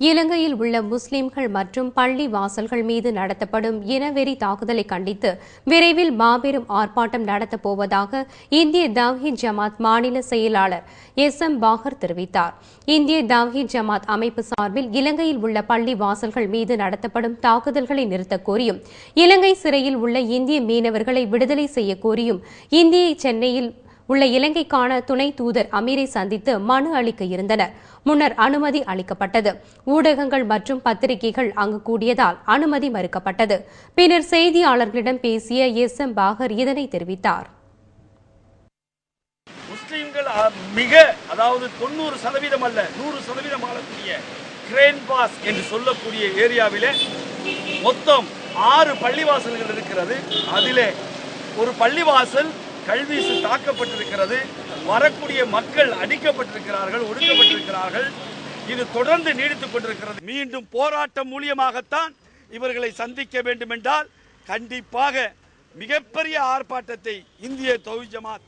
இலங்கையில் உள்ள முஸ்லிம்கள் மற்றும் பள்ளி வாசல்கள் மீது நடத்தப்படும் இனவெறி தாக்குதலை கண்டித்து விரைவில் மாபெரும் ஆர்ப்பாட்டம் நடத்தப் போவதாக இந்திய தவ்ஹீத் ஜமாத் மாநில செயலாளர் எஸ் எம் பாகர் தெரிவித்தார். இந்திய தவ்ஹீத் ஜமாத் அமைப்பு சார்பில் இலங்கையில் உள்ள பள்ளி வாசல்கள் மீது நடத்தப்படும் தாக்குதல்களை நிறுத்தக் கோரியும் இலங்கை சிறையில் உள்ள இந்திய மீனவர்களை விடுதலை செய்ய கோரியும் இந்திய சென்னையில் உள்ள இலங்கைக்கான துணை தூதர் அமீரை சந்தித்து மனு அளிக்க இருந்தனர். முன்னர் அனுமதி அளிக்கப்பட்டது. ஊடகங்கள் மற்றும் பத்திரிகைகள் அங்கு கூடியதால் அனுமதி மறுக்கப்பட்டது. பின்னர் செய்தியாளர்களிடம் பேசிய எஸ் எம் பாகர் இதனை தெரிவித்தார். முஸ்லிம்கள் மிக அதாவது தொண்ணூறு சதவீதம் அல்ல நூறு சதவீதம் ஆளக்கூடிய கிரேன் பாஸ் என்று சொல்லக்கூடிய ஏரியாவிலே மொத்தம் ஆறு பள்ளிவாசல்கள் இருக்கிறது. அதிலே ஒரு பள்ளிவாசல் கல்வீசு தாக்கப்பட்டிருக்கிறது. வரக்கூடிய மக்கள் அடிக்கப்பட்டிருக்கிறார்கள் ஒடுக்கப்பட்டிருக்கிறார்கள். இது தொடர்ந்து நீடித்துக் கொண்டிருக்கிறது. மீண்டும் போராட்டம் மூலியமாகத்தான் இவர்களை சந்திக்க வேண்டும் என்றால் கண்டிப்பாக மிகப்பெரிய ஆர்ப்பாட்டத்தை இந்திய தொழில் ஜமாத்